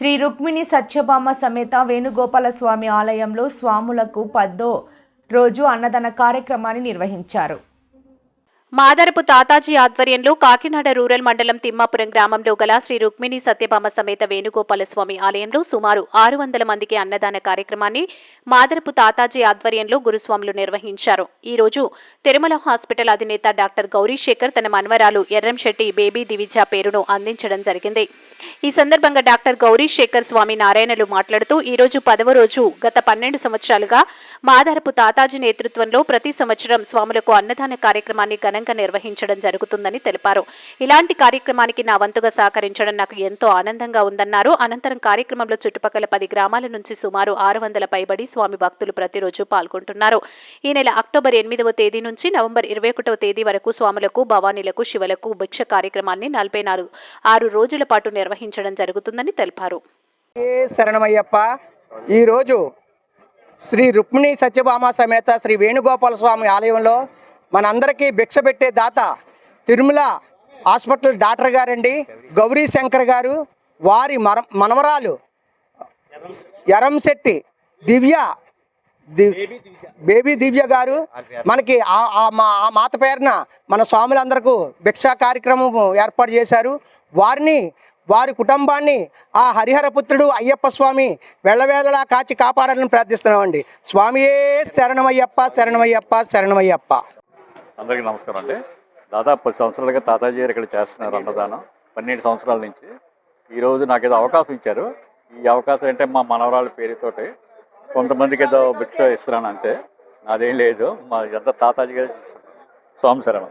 శ్రీ రుక్మిణి సత్యభామ సమేత వేణుగోపాల స్వామి ఆలయంలో స్వాములకు పద్దో రోజు అన్నదాన కార్యక్రమాన్ని నిర్వహించారు. మాదరపు తాతాజీ ఆధ్వర్యంలో కాకినాడ రూరల్ మండలం తిమ్మాపురం గ్రామంలో గల శ్రీ రుక్మిణి సత్యభామ సమేత వేణుగోపాల స్వామి ఆలయంలో సుమారు ఆరు వందల మందికి అన్నదాన కార్యక్రమాన్ని మాదరపు తాతాజీ ఆధ్వర్యంలో గురుస్వాములు నిర్వహించారు. ఈ రోజు తిరుమల హాస్పిటల్ అధినేత డాక్టర్ గౌరీశేఖర్ తన మన్వరాలు ఎర్రంశెట్టి బేబీ దివిజ పేరును అందించడం జరిగింది. ఈ సందర్భంగా డాక్టర్ గౌరీశేఖర్ స్వామి నారాయణలు మాట్లాడుతూ ఈ రోజు పదవ రోజు గత పన్నెండు సంవత్సరాలుగా మాదరపు తాతాజీ నేతృత్వంలో ప్రతి సంవత్సరం స్వాములకు అన్నదాన కార్యక్రమాన్ని ఘనంగా నిర్వహించడం జరుగుతుందని తెలిపారు. ఇలాంటి కార్యక్రమానికి నా వంతుగా సహకరించడం నాకు ఎంతో ఆనందంగా ఉందన్నారు. అనంతరం కార్యక్రమంలో చుట్టుపక్కల పది గ్రామాల నుంచి సుమారు ఆరు వందల పైబడి స్వామి భక్తులు ప్రతిరోజు పాల్గొంటున్నారు. ఈ నెల అక్టోబర్ ఎనిమిదవ తేదీ నుంచి నవంబర్ ఇరవై ఒకటవ తేదీ వరకు స్వాములకు భవానీలకు శివలకు భిక్ష కార్యక్రమాన్ని నలభై నాలుగు ఆరు రోజుల పాటు నిర్వహించడం జరుగుతుందని తెలిపారు. శరణమయ్యప్ప ఈరోజు శ్రీ రుక్మిణి సత్యభామ సమేత శ్రీ వేణుగోపాల స్వామి ఆలయంలో మనందరికీ భిక్ష పెట్టే దాత తిరుమల హాస్పిటల్ డాక్టర్ గారండి. గౌరీ శంకర్ గారు వారి మర మనవరాలు ఎరంశెట్టి దివ్య బేబీ దివ్య గారు. మనకి ఆ- ఆ మా ఆ మాత పేరున మన స్వాములందరకు భిక్షా కార్యక్రమం ఏర్పాటు చేశారు. వారిని వారి కుటుంబాన్ని ఆ హరిహరపుత్రుడు అయ్యప్ప స్వామి వెళ్ళవేళలా కాచి కాపాడాలని ప్రార్థిస్తున్నామండి. స్వామియే శరణమయ్యప్ప శరణమయ్యప్ప శరణమయ్యప్ప. అందరికీ నమస్కారం అండి. దాదాపు పది సంవత్సరాలుగా తాతాజీ గారు ఇక్కడ చేస్తున్నారు అన్నదానం. పన్నెండు సంవత్సరాల నుంచి. ఈరోజు నాకు ఏదో అవకాశం ఇచ్చారు. ఈ అవకాశం అంటే మా మనవరాళ్ళ పేరుతోటి కొంతమందికి ఏదో భిక్ష ఇస్తున్నాను అంతే. నాదేం లేదు. మా ఇదంతా తాతాజీ గారు స్వామి శరణం.